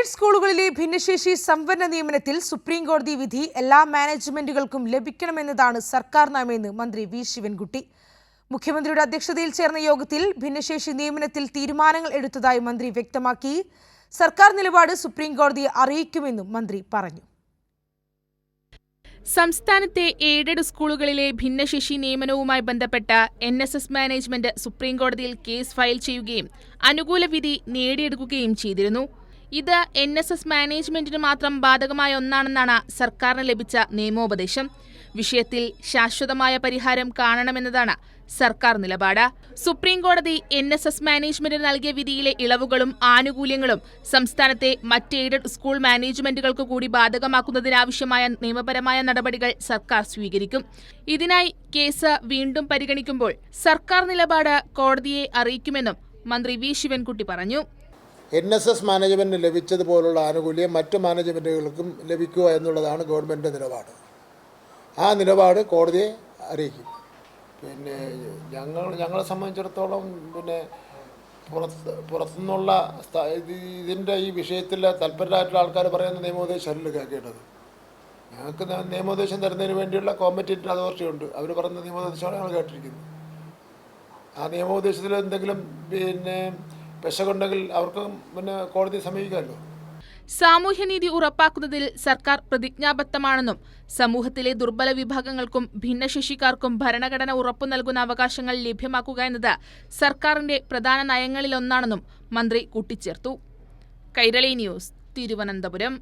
Aided സ്കൂളുകളിലെ ഭിന്നശേഷി സംവരണ നിയമനത്തിൽ സുപ്രീം കോടതി വിധി എല്ലാ മാനേജ്മെന്റുകൾക്കും ലഭിക്കണമെന്നതാണ് സർക്കാർ നയമെന്ന് മന്ത്രി വി. ശിവൻകുട്ടി. മുഖ്യമന്ത്രിയുടെ അധ്യക്ഷതയിൽ ചേർന്ന യോഗത്തിൽ ഭിന്നശേഷി നിയമനത്തിൽ തീരുമാനങ്ങൾ എടുത്തതായി മന്ത്രി വ്യക്തമാക്കി. സർക്കാർ നിലപാട് സുപ്രീം കോടതിയെ അറിയിക്കുമെന്നും മന്ത്രി പറഞ്ഞു. സംസ്ഥാനത്തെ എയ്ഡഡ് സ്കൂളുകളിലെ ഭിന്നശേഷി നിയമനവുമായി ബന്ധപ്പെട്ട എൻ എസ് എസ് മാനേജ്മെന്റ് സുപ്രീംകോടതിയിൽ കേസ് ഫയൽ ചെയ്യുകയും അനുകൂല വിധി നേടിയെടുക്കുകയും ചെയ്തിരുന്നു. ഇത് എൻ എസ് എസ് മാനേജ്മെന്റിന് മാത്രം ബാധകമായ ഒന്നാണെന്നാണ് സർക്കാരിന് ലഭിച്ച നിയമോപദേശം. വിഷയത്തിൽ ശാശ്വതമായ പരിഹാരം കാണണമെന്നതാണ് സർക്കാർ നിലപാട്. സുപ്രീംകോടതി എൻ എസ് എസ് മാനേജ്മെന്റിന് നൽകിയ വിധിയിലെ ഇളവുകളും ആനുകൂല്യങ്ങളും സംസ്ഥാനത്തെ മറ്റ് എയ്ഡഡ് സ്കൂൾ മാനേജ്മെന്റുകൾക്ക് കൂടി ബാധകമാക്കുന്നതിനാവശ്യമായ നിയമപരമായ നടപടികൾ സർക്കാർ സ്വീകരിക്കും. ഇതിനായി കേസ് വീണ്ടും പരിഗണിക്കുമ്പോൾ സർക്കാർ നിലപാട് കോടതിയെ അറിയിക്കുമെന്നും മന്ത്രി വി. ശിവൻകുട്ടി പറഞ്ഞു. എൻ എസ് എസ് മാനേജ്മെന്റിന് ലഭിച്ചതുപോലുള്ള ആനുകൂല്യം മറ്റ് മാനേജ്മെന്റുകൾക്കും ലഭിക്കുക എന്നുള്ളതാണ് ഗവൺമെന്റ് നിലപാട്. ആ നിലപാട് കോടതിയെ അറിയിക്കും. പിന്നെ ഞങ്ങൾ ഞങ്ങളെ സംബന്ധിച്ചിടത്തോളം പിന്നെ പുറത്ത് പുറത്തുനിന്നുള്ള ഇതിന്റെ ഈ വിഷയത്തിൽ തൽപരരായിട്ടുള്ള ആൾക്കാർ പറയുന്ന നിയമോപദേശമല്ല കേൾക്കേണ്ടത്. ഞങ്ങൾക്ക് നിയമോദ്ദേശം തരുന്നതിന് വേണ്ടിയുള്ള കോമ്പറ്റേറ്റീവ് അതോറിറ്റി ഉണ്ട്. അവർ പറയുന്ന നിയമോപദേശമാണ് ഞങ്ങൾ കേട്ടിരിക്കുന്നത്. ആ നിയമോപദേശത്തിൽ എന്തെങ്കിലും പിന്നെ പെശകുണ്ടെങ്കിൽ അവർക്ക് പിന്നെ കോടതി സമീപിക്കാമല്ലോ. സാമൂഹ്യനീതി ഉറപ്പാക്കുന്നതിൽ സർക്കാർ പ്രതിജ്ഞാബദ്ധമാണെന്നും സമൂഹത്തിലെ ദുർബല വിഭാഗങ്ങൾക്കും ഭിന്നശേഷിക്കാർക്കും ഭരണഘടന ഉറപ്പു നൽകുന്ന അവകാശങ്ങൾ ലഭ്യമാക്കുക എന്നത് സർക്കാരിന്റെ പ്രധാന നയങ്ങളിലൊന്നാണെന്നും മന്ത്രി കൂട്ടിച്ചേർത്തു. കൈരളി ന്യൂസ് തിരുവനന്തപുരം.